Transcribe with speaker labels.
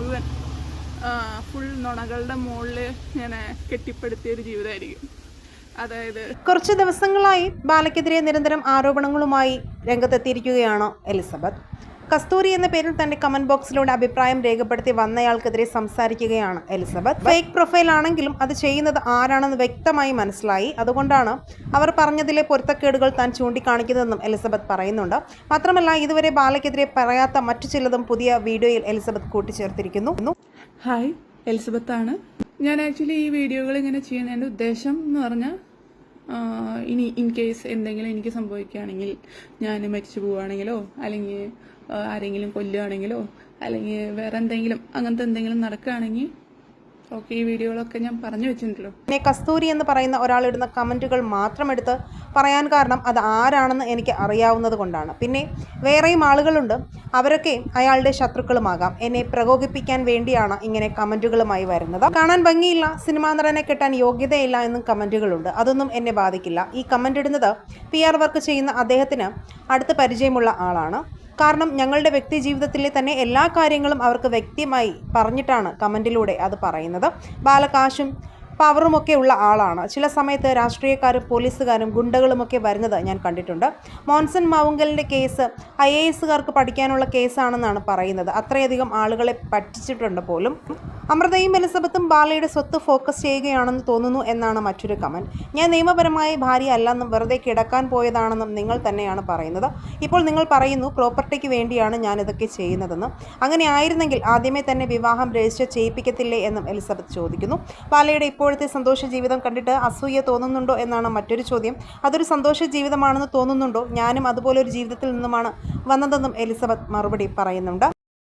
Speaker 1: മുഴുവൻ ഫുൾ നുണകളുടെ മുകളിൽ ഞാൻ കെട്ടിപ്പടുത്തിയ ഒരു ജീവിതമായിരിക്കും. അതായത്
Speaker 2: കുറച്ച് ദിവസങ്ങളായി ബാലയ്ക്കെതിരെ നിരന്തരം ആരോപണങ്ങളുമായി രംഗത്തെത്തിയിരിക്കുകയാണ് എലിസബത്ത്. കസ്തൂരി എന്ന പേരിൽ തന്റെ കമന്റ് ബോക്സിലൂടെ അഭിപ്രായം രേഖപ്പെടുത്തി വന്നയാൾക്കെതിരെ സംസാരിക്കുകയാണ് എലിസബത്ത്. ഫേക്ക് പ്രൊഫൈൽ ആണെങ്കിലും അത് ചെയ്യുന്നത് ആരാണെന്ന് വ്യക്തമായി മനസ്സിലായി. അതുകൊണ്ടാണ് അവർ പറഞ്ഞതിലെ പൊരുത്തക്കേടുകൾ താൻ ചൂണ്ടിക്കാണിക്കുന്നതെന്നും എലിസബത്ത് പറയുന്നുണ്ട്. മാത്രമല്ല ഇതുവരെ ബാലയ്ക്കെതിരെ പറയാത്ത മറ്റു ചിലതും പുതിയ വീഡിയോയിൽ എലിസബത്ത് കൂട്ടിച്ചേർത്തിരിക്കുന്നു.
Speaker 1: ഹായ് എലിസബത്ത് ആണ് ഞാൻ ആക്ച്വലി ഈ വീഡിയോകൾ ഇങ്ങനെ ചെയ്യുന്നതിന്റെ ഉദ്ദേശം എന്ന് പറഞ്ഞാൽ ഇനി ഇൻ കേസ് എന്തെങ്കിലും എനിക്ക് സംഭവിക്കുകയാണെങ്കിൽ ഞാൻ മരിച്ചു പോവുകയാണെങ്കിലോ അല്ലെങ്കിൽ ആരെങ്കിലും കൊല്ലുകയാണെങ്കിലോ അല്ലെങ്കിൽ വേറെ എന്തെങ്കിലും അങ്ങനത്തെ എന്തെങ്കിലും നടക്കുകയാണെങ്കിൽ ഓക്കെ ഈ വീഡിയോകളൊക്കെ ഞാൻ പറഞ്ഞു വെച്ചിട്ടുണ്ടല്ലോ.
Speaker 2: പിന്നെ കസ്തൂരി എന്ന് പറയുന്ന ഒരാളിടുന്ന കമന്റുകൾ മാത്രം എടുത്ത് പറയാൻ കാരണം അത് ആരാണെന്ന് എനിക്ക് അറിയാവുന്നത് കൊണ്ടാണ്. പിന്നെ വേറെയും ആളുകളുണ്ട്. അവരൊക്കെ അയാളുടെ ശത്രുക്കളുമാകാം. എന്നെ പ്രകോപിപ്പിക്കാൻ വേണ്ടിയാണ് ഇങ്ങനെ കമന്റുകളുമായി വരുന്നത്. കാണാൻ ഭംഗിയില്ല സിനിമാ നടനെ കിട്ടാൻ യോഗ്യതയില്ല എന്നും കമന്റുകളുണ്ട് അതൊന്നും എന്നെ ബാധിക്കില്ല. ഈ കമന്റ് ഇടുന്നത് പി ആർ വർക്ക് ചെയ്യുന്ന അദ്ദേഹത്തിന് അടുത്ത് പരിചയമുള്ള ആളാണ്. കാരണം ഞങ്ങളുടെ വ്യക്തി ജീവിതത്തിലെ തന്നെ എല്ലാ കാര്യങ്ങളും അവർക്ക് വ്യക്തിമായി പറഞ്ഞിട്ടാണ് കമന്റിലൂടെ അത് പറയുന്നത്. ബാലകാശും പവറുമൊക്കെ ഉള്ള ആളാണ്. ചില സമയത്ത് രാഷ്ട്രീയക്കാരും പോലീസുകാരും ഗുണ്ടകളുമൊക്കെ വരുന്നത് ഞാൻ കണ്ടിട്ടുണ്ട്. മോൻസൺ മാവുങ്കലിന്റെ കേസ് ഐ എ എസുകാർക്ക് പഠിക്കാനുള്ള കേസാണെന്നാണ് പറയുന്നത്. അത്രയധികം ആളുകളെ പറ്റിച്ചിട്ടുണ്ട് പോലും. അമൃതയും എലിസബത്തും ബാലയുടെ സ്വത്ത് ഫോക്കസ് ചെയ്യുകയാണെന്ന് തോന്നുന്നു എന്നാണ് മറ്റൊരു കമന്റ് ഞാൻ നിയമപരമായി ഭാര്യ അല്ലെന്നും വെറുതെ കിടക്കാൻ പോയതാണെന്നും നിങ്ങൾ തന്നെയാണ് പറയുന്നത്. ഇപ്പോൾ നിങ്ങൾ പറയുന്നു പ്രോപ്പർട്ടിക്ക് വേണ്ടിയാണ് ഞാൻ ഇതൊക്കെ ചെയ്യുന്നതെന്ന്. അങ്ങനെ ആയിരുന്നെങ്കിൽ ആദ്യമേ തന്നെ വിവാഹം രജിസ്റ്റർ ചെയ്യിപ്പിക്കത്തില്ലേ എന്നും എലിസബത്ത് ചോദിക്കുന്നു. ബാലയുടെ ഇപ്പോഴത്തെ സന്തോഷ ജീവിതം കണ്ടിട്ട് അസൂയ തോന്നുന്നുണ്ടോ എന്നാണ് മറ്റൊരു ചോദ്യം. അതൊരു സന്തോഷ ജീവിതമാണെന്ന് തോന്നുന്നുണ്ടോ? ഞാനും അതുപോലെ ഒരു ജീവിതത്തിൽ നിന്നുമാണ് വന്നതെന്നും എലിസബത്ത് മറുപടി പറയുന്നുണ്ട്.